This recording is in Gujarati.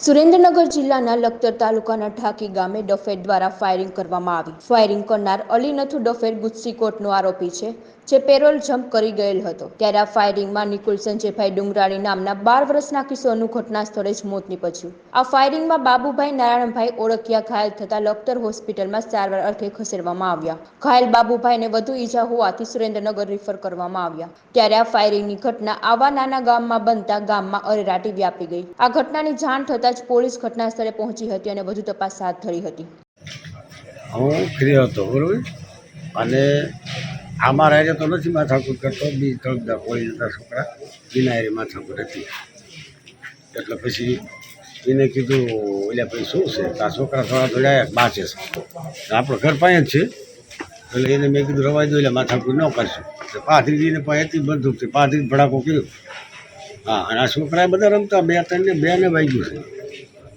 સુરેન્દ્રનગર જિલ્લાના લખતર તાલુકાના ઠાકી ગામે ડફેર દ્વારા ફાયરિંગ કરવામાં આવી. ફાયરિંગ કરનાર અલી નથુ ડફેર ગુજસીકોટનો આરોપી છે, જે પેરોલ જમ્પ કરી ગયેલ હતો. ત્યારે આ ફાયરિંગમાં નિકુલ સંજયભાઈ ડુંગરાણી નામના બાર વર્ષના કિશોરનું ઘટના સ્થળે જ મોત નીપજ્યું. આ ફાયરિંગમાં બાબુભાઈ નારાયણભાઈ ઓળખિયા ઘાયલ થતા લખતર હોસ્પિટલમાં સારવાર અર્થે ખસેડવામાં આવ્યા. ઘાયલ બાબુભાઈને વધુ ઈજા હોવાથી સુરેન્દ્રનગર રિફર કરવામાં આવ્યા. ત્યારે આ ફાયરિંગની ઘટના આવા નાના ગામમાં બનતા ગામમાં અરેરાટી વ્યાપી ગઈ. આ ઘટનાની જાણ થતાં જ પોલીસ ઘટના સ્થળે પહોંચી હતી અને વધુ તપાસ હાથ ધરી હતી. હું ફ્રી હતો, બરાબર? અને આમાં રહે તો નથી માથાકૂટ કરતો, બી તળદા કોઈ નતા છોકરા બિનારી માથાકૂટ હતી. એટલે પછી એને કીધું એટલે પછી શું છે? આ છોકરા થોડા થોડા બાચે છે. આપણો ઘર પાસે જ છે એટલે એને મેં કીધું, રવાઈ દો, એટલે માથાકૂટ ન કરશું. તો પાથરીજીને પાસે હતી બંદૂક છે પાથરી ભડાકો કર્યો. હા અને આ છોકરા બધા રમતા બે ત્રણ ને બે ને વાગ્યું છે.